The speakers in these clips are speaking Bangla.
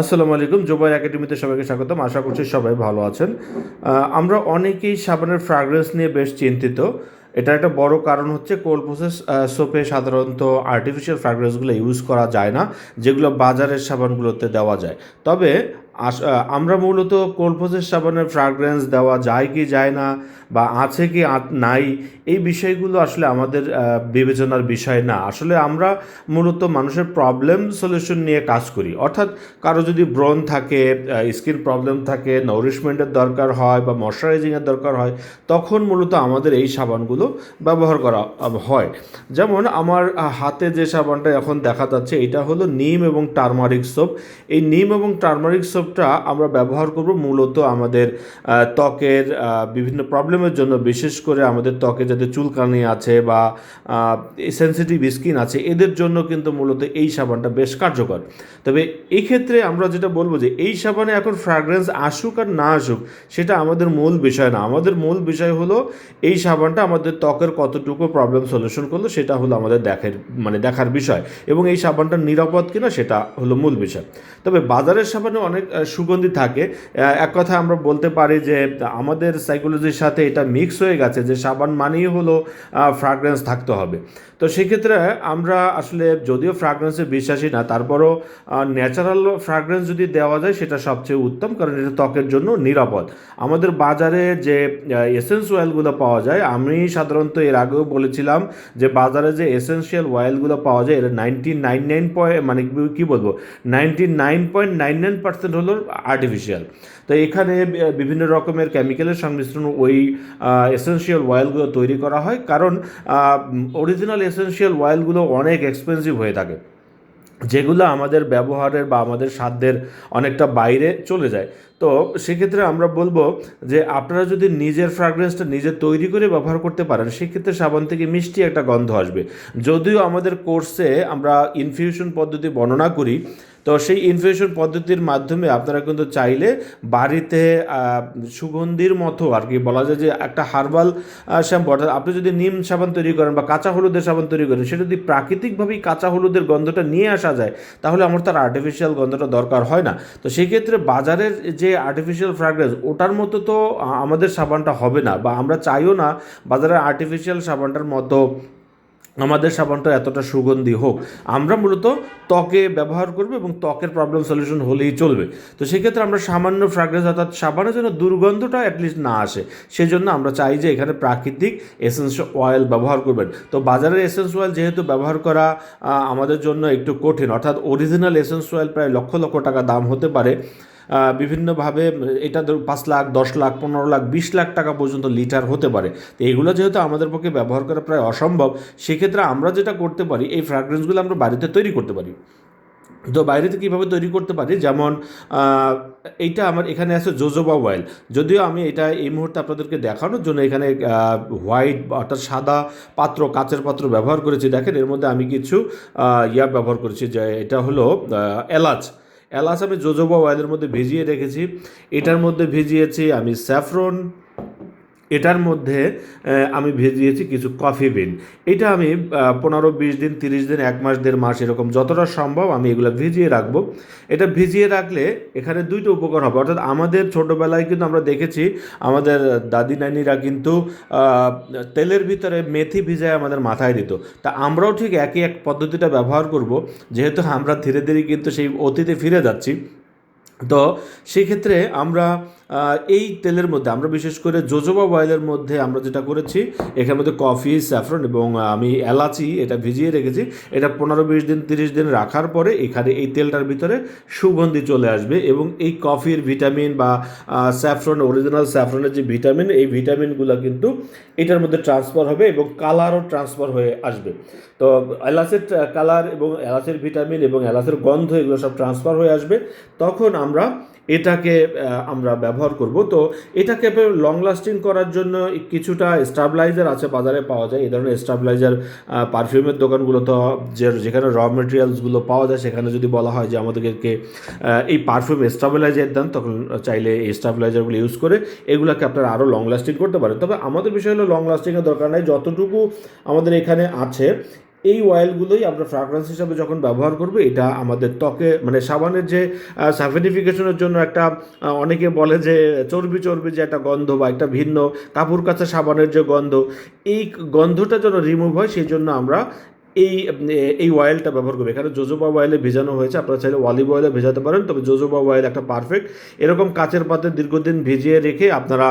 আসসালামু আলাইকুম, জোবাই একাডেমিতে সবাইকে স্বাগতম। আশা করছি সবাই ভালো আছেন। আমরা অনেকেই সাবানের ফ্রাগ্রেন্স নিয়ে বেশ চিন্তিত। এটা একটা বড় কারণ হচ্ছে কোল্ড প্রসেস সোপে সাধারণত আর্টিফিশিয়াল ফ্রাগ্রেন্সগুলো ইউজ করা যায় না, যেগুলো বাজারের সাবানগুলোতে দেওয়া যায়। তবে আমরা মূলত প্রসেস সাবানের ফ্রাগ্রেন্স দেওয়া যায় কি যায় না বা আছে কি নাই, এই বিষয়গুলো আসলে আমাদের বিবেচনার বিষয় না। আসলে আমরা মূলত মানুষের প্রবলেম সলিউশন নিয়ে কাজ করি। অর্থাৎ কারও যদি ব্রণ থাকে স্কিন প্রবলেম থাকে নারিশমেন্টের দরকার হয় বা ময়শ্চারাইজিংয়ের দরকার হয়, তখন মূলত আমাদের এই সাবানগুলো ব্যবহার করা হয়। যেমন আমার হাতে যে সাবানটা এখন দেখা যাচ্ছে, এটা হলো নিম এবং টারমারিক সোপ এই নিম এবং টারমারিক সোপটা আমরা ব্যবহার করব মূলত আমাদের ত্বকের বিভিন্ন প্রবলেমের জন্য, বিশেষ করে আমাদের ত্বকে যাদের চুলকানি আছে বা সেন্সিটিভ স্কিন আছে, এদের জন্য কিন্তু মূলত এই সাবানটা বেশ কার্যকর। তবে এই ক্ষেত্রে আমরা যেটা বলব যে, এই সাবানে এখন ফ্র্যাগ্রেন্স আসুক আর না আসুক, সেটা আমাদের মূল বিষয় না। আমাদের মূল বিষয় হলো এই সাবানটা আমাদের ত্বকের কতটুকু প্রবলেম সলিউশন করল, সেটা হলো আমাদের দেখার মানে দেখার বিষয়। এবং এই সাবানটা নিরাপদ কিনা, সেটা হলো মূল বিষয়। তবে বাজারের সাবানে অনেক সুগন্ধি থাকে। এক কথা আমরা বলতে পারি যে, আমাদের সাইকোলজির সাথে এটা মিক্স হয়ে গেছে যে, সাবান মানেই হলো ফ্রাগ্রেন্স থাকতে হবে। তো সেক্ষেত্রে আমরা আসলে যদিও ফ্রাগ্রেন্সে বিশ্বাসী না, তারপরও ন্যাচারাল ফ্রাগ্রেন্স যদি দেওয়া যায়, সেটা সবচেয়ে উত্তম, কারণ এটা ত্বকের জন্য নিরাপদ। আমাদের বাজারে যে এসেন্স অয়েলগুলো পাওয়া যায়, আমি সাধারণত এর আগেও বলেছিলাম যে, বাজারে যে এসেন্সিয়াল অয়েলগুলো পাওয়া যায় এটা নাইনটি নাইন নাইন পয়েন্ট মানে কী বলব ninety nine point nine nine percent হলো আর্টিফিশিয়াল তো এখানে বিভিন্ন রকমের কেমিক্যালের সংমিশ্রণ ওই এসেন্সিয়াল অয়েলগুলো তৈরি করা হয়। কারণ অরিজিনাল এসেন্সিয়াল অয়েলগুলো অনেক এক্সপেন্সিভ হয়ে থাকে। যেগুলো আমাদের ব্যবহারের বা আমাদের সাধ্যের অনেকটা বাইরে চলে যায়। তো সেক্ষেত্রে আমরা বলব যে আপনারা যদি নিজের ফ্রাগ্রেন্সটা নিজে তৈরি করে ব্যবহার করতে পারেন, সেক্ষেত্রে সাবান থেকে মিষ্টি একটা গন্ধ আসবে। যদিও আমাদের কোর্সে আমরা ইনফিউশন পদ্ধতি বর্ণনা করি, তো সেই ইনফিউশন পদ্ধতির মাধ্যমে আপনারা কিন্তু চাইলে বাড়িতে সুগন্ধির মতো আর কি বলা যায় যে একটা হার্বাল শ্যাম্পু অর্থাৎ আপনি যদি নিম সাবান তৈরি করেন বা কাঁচা হলুদের সাবান তৈরি করেন, সেটা যদি প্রাকৃতিকভাবেই কাঁচা হলুদের গন্ধটা নিয়ে আসা যায়, তাহলে আমার তার আর্টিফিশিয়াল গন্ধটা দরকার হয় না। তো সেই ক্ষেত্রে বাজারের যে আর্টিফিশিয়াল ফ্রাগ্রেন্স ওটার মতো তো আমাদের সাবানটা হবে না বা আমরা চাইও না বাজারের আর্টিফিশিয়াল সাবানটার মতো আমাদের সাবানটা এতটা সুগন্ধি হোক। আমরা মূলত ত্বকে ব্যবহার করব এবং ত্বকের প্রবলেম সলিউশন হলেই চলবে। তো সেক্ষেত্রে আমরা সামান্য ফ্রাগ্রেন্স অর্থাৎ সাবানের জন্য দুর্গন্ধটা অ্যাটলিস্ট না আসে। সেই জন্য আমরা চাই যে এখানে প্রাকৃতিক এসেন্স অয়েল ব্যবহার করবেন। তো বাজারের এসেন্স অয়েল যেহেতু ব্যবহার করা আমাদের জন্য একটু কঠিন, অর্থাৎ অরিজিনাল এসেন্স অয়েল প্রায় লক্ষ লক্ষ টাকা দাম হতে পারে। বিভিন্নভাবে এটা পাঁচ লাখ, দশ লাখ, পনেরো লাখ, বিশ লাখ টাকা পর্যন্ত লিটার হতে পারে। তো এগুলো যেহেতু আমাদের পক্ষে ব্যবহার করা প্রায় অসম্ভব, সেক্ষেত্রে আমরা যেটা করতে পারি, এই ফ্র্যাগ্রেন্সগুলো আমরা বাড়িতে তৈরি করতে পারি। তো বাইরেতে কীভাবে তৈরি করতে পারি? যেমন এইটা আমার এখানে আছে জোজোবা অয়েল যদিও আমি এটা এই মুহূর্তে আপনাদেরকে দেখানোর জন্য এখানে হোয়াইট অর্থাৎ সাদা পাত্র, কাচের পাত্র ব্যবহার করেছি। দেখেন, এর মধ্যে আমি কিছু ইয়া ব্যবহার করেছি, যে এটা হলো এলাচ। এলাচ আমি জোজোবা অয়েলের মধ্যে ভিজিয়ে রেখেছি। এটার মধ্যে ভিজিয়েছি আমি স্যাফরন এটার মধ্যে আমি ভেজিয়েছি কিছু কফি বিন এটা আমি পনেরো, বিশ দিন, তিরিশ দিন, এক মাস, দেড় মাস এরকম যতটা সম্ভব আমি এগুলো ভিজিয়ে রাখব। এটা ভিজিয়ে রাখলে এখানে দুইটা উপকার হবে। অর্থাৎ আমাদের ছোটোবেলায় কিন্তু আমরা দেখেছি, আমাদের দাদি, নানিরা কিন্তু তেলের ভিতরে মেথি ভিজায় আমাদের মাথায় দিত। তা আমরাও ঠিক একই এক পদ্ধতিটা ব্যবহার করব, যেহেতু আমরা ধীরে ধীরে কিন্তু সেই অতীতে ফিরে যাচ্ছি। তো সেক্ষেত্রে আমরা এই তেলের মধ্যে, আমরা বিশেষ করে জোজোবা অয়েলের মধ্যে আমরা যেটা করেছি এখানের মধ্যে কফি স্যাফরন এবং আমি এলাচি এটা ভিজিয়ে রেখেছি। এটা পনেরো, বিশ দিন, তিরিশ দিন রাখার পরে এখানে এই তেলটার ভিতরে সুগন্ধি চলে আসবে এবং এই কফির ভিটামিন বা স্যাফরন অরিজিনাল স্যাফরনের যে ভিটামিন এই ভিটামিনগুলো কিন্তু এটার মধ্যে ট্রান্সফার হবে এবং কালারও ট্রান্সফার হয়ে আসবে। তো এলাচের কালার এবং এলাচের ভিটামিন এবং এলাচের গন্ধ এগুলো সব ট্রান্সফার হয়ে আসবে। তখন আমরা এটাকে আমরা ব্যবহার করব। তো এটাকে লং লাস্টিং করার জন্য কিছুটা স্টাবলাইজার আছে বাজারে পাওয়া যায়। এই ধরনের স্টাবলাইজার পারফিউমের দোকানগুলো তো যে, যেখানে র মেটেরিয়ালসগুলো পাওয়া যায়, সেখানে যদি বলা হয় যে আমাদেরকে এই পারফিউম স্টাবিলাইজার দেন, তখন চাইলে এই স্টাবিলাইজারগুলো ইউজ করে এগুলোকে আপনারা আরও লং লাস্টিং করতে পারেন। তবে আমাদের বিষয় হলো লং লাস্টিংয়ের দরকার নাই। যতটুকু আমাদের এখানে আছে এই অয়েলগুলোই আমরা ফ্রাগ্রেন্স হিসাবে যখন ব্যবহার করব, এটা আমাদের ত্বকে মানে সাবানের যে সাফিনিফিকেশনের জন্য একটা অনেকে বলে যে চর্বি চর্বি যে একটা গন্ধ বা একটা ভিন্ন কাপড় কাচা সাবানের যে গন্ধ, এই গন্ধটা যেন রিমুভ হয় সেই জন্য আমরা এই এই অয়েলটা ব্যবহার করবে। এখানে জোজোবা অয়েলে ভেজানো হয়েছে, আপনারা চাইলে অলিভ অয়েলে ভেজাতে পারেন, তবে জোজোবা অয়েল একটা পারফেক্ট এরকম কাচের পাত্রে দীর্ঘদিন ভিজিয়ে রেখে আপনারা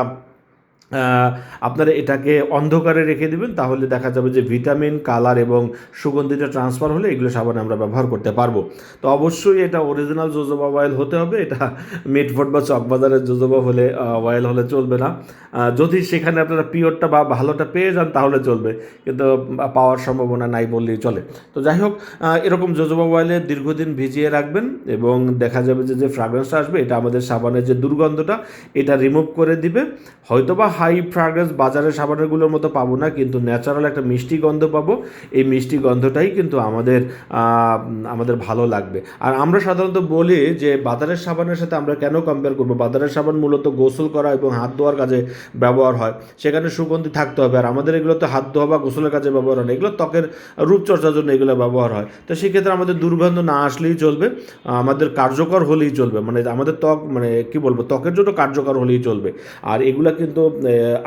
আপনারা এটাকে অন্ধকারে রেখে দেবেন, তাহলে দেখা যাবে যে ভিটামিন, কালার এবং সুগন্ধিটা ট্রান্সফার হলে এগুলো সাবান আমরা ব্যবহার করতে পারব। তো অবশ্যই এটা অরিজিনাল জোজোবা অয়েল হতে হবে, এটা মিটফোর্ড বা চকবাজারের জোজোবা হলে অয়েল হলে চলবে না। যদি সেখানে আপনারা পিওরটা বা ভালোটা পেয়ে যান, তাহলে চলবে, কিন্তু পাওয়ার সম্ভাবনা নাই বললেই চলে। তো যাই হোক এরকম জোজোবা অয়েলে দীর্ঘদিন ভিজিয়ে রাখবেন এবং দেখা যাবে যে যে ফ্রাগ্রেন্সটা আসবে, এটা আমাদের সাবানের যে দুর্গন্ধটা, এটা রিমুভ করে দিবে। হয়তোবা হাই ফ্রাগ্রেন্স বাজারের সাবানেরগুলোর মতো পাবো না, কিন্তু ন্যাচারাল একটা মিষ্টি গন্ধ পাবো। এই মিষ্টি গন্ধটাই কিন্তু আমাদের আমাদের ভালো লাগবে। আর আমরা সাধারণত বলি যে বাজারের সাবানের সাথে আমরা কেন কম্পেয়ার করব? বাজারের সাবান মূলত গোসল করা এবং হাত ধোয়ার কাজে ব্যবহার হয়। সেখানে সুগন্ধি থাকতে হবে, আর আমাদের এগুলো তো হাত ধোয়া বা গোসলের কাজে ব্যবহার হয় না, এগুলো ত্বকের রূপচর্চার জন্য এগুলো ব্যবহার হয়। তো সেক্ষেত্রে আমাদের দুর্গন্ধ না আসলেই চলবে, আমাদের কার্যকর হলেই চলবে। মানে আমাদের ত্বক মানে কি বলব? ত্বকের জন্য কার্যকর হলেই চলবে। আর এগুলো কিন্তু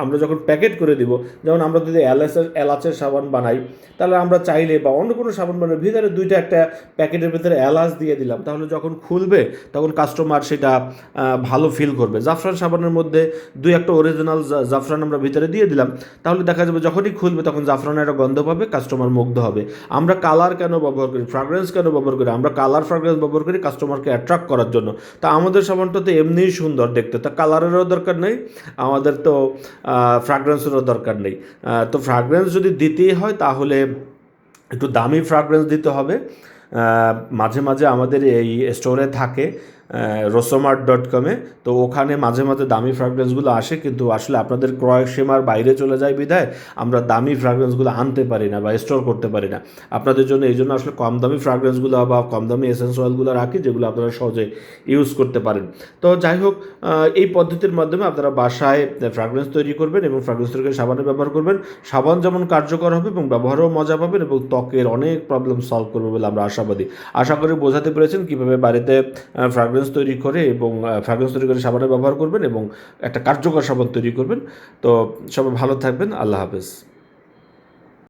আমরা যখন প্যাকেট করে দিব, যেমন আমরা যদি এলাচের এলাচের সাবান বানাই, তাহলে আমরা চাইলে বা অন্য কোনো সাবান বানাই ভিতরে দুইটা একটা প্যাকেটের ভিতরে এলাচ দিয়ে দিলাম, তাহলে যখন খুলবে, তখন কাস্টমার সেটা ভালো ফিল করবে। জাফরান সাবানের মধ্যে দুই একটা অরিজিনাল জাফরান আমরা ভিতরে দিয়ে দিলাম, তাহলে দেখা যাবে যখনই খুলবে, তখন জাফরানের একটা গন্ধ পাবে কাস্টমার মুগ্ধ হবে। আমরা কালার কেন ব্যবহার করি ফ্রাগ্রেন্স কেন ব্যবহার করি? আমরা কালার ফ্রাগ্রেন্স ব্যবহার করি কাস্টমারকে অ্যাট্রাক্ট করার জন্য। তা আমাদের সাবানটা তো এমনিই সুন্দর দেখতে, তা কালারেরও দরকার নেই, আমাদের তো ফ্রাগ্রেন্সেরও দরকার নেই। তো ফ্রাগ্রেন্স যদি দিতেই হয়, তাহলে একটু দামি ফ্রাগ্রেন্স দিতে হবে। মাঝে মাঝে আমাদের এই স্টোরে থাকে রোসোমার্ট ডট কমে তো ওখানে মাঝে মাঝে দামি ফ্রাগ্রেন্সগুলো আসে, কিন্তু আসলে আপনাদের ক্রয় সীমার বাইরে চলে যায় বিধায় আমরা দামি ফ্রাগ্রেন্সগুলো আনতে পারি না বা স্টোর করতে পারি না। আপনাদের জন্য এই জন্য আসলে কম দামি ফ্রাগ্রেন্সগুলো বা কম দামি এসেন্স অয়েলগুলো রাখি, যেগুলো আপনারা সহজে ইউজ করতে পারেন। তো যাই হোক এই পদ্ধতির মাধ্যমে আপনারা বাসায় ফ্রাগ্রেন্স তৈরি করবেন এবং ফ্রাগ্রেন্স তৈরি করে সাবানের ব্যবহার করবেন। সাবান যেমন কার্যকর হবে এবং ব্যবহারেও মজা পাবেন এবং ত্বকের অনেক প্রবলেম সলভ করবে বলে আমরা আশাবাদী। আশা করি বোঝাতে পেরেছেন কীভাবে বাড়িতে ফ্রাগ্রেন্স তৈরি করে এবং ফ্রাগ্রেন্স তৈরি করে সাবানের ব্যবহার করবেন এবং একটা কার্যকর সাবান তৈরি করবেন। তো সবাই ভালো থাকবেন। আল্লাহ হাফেজ।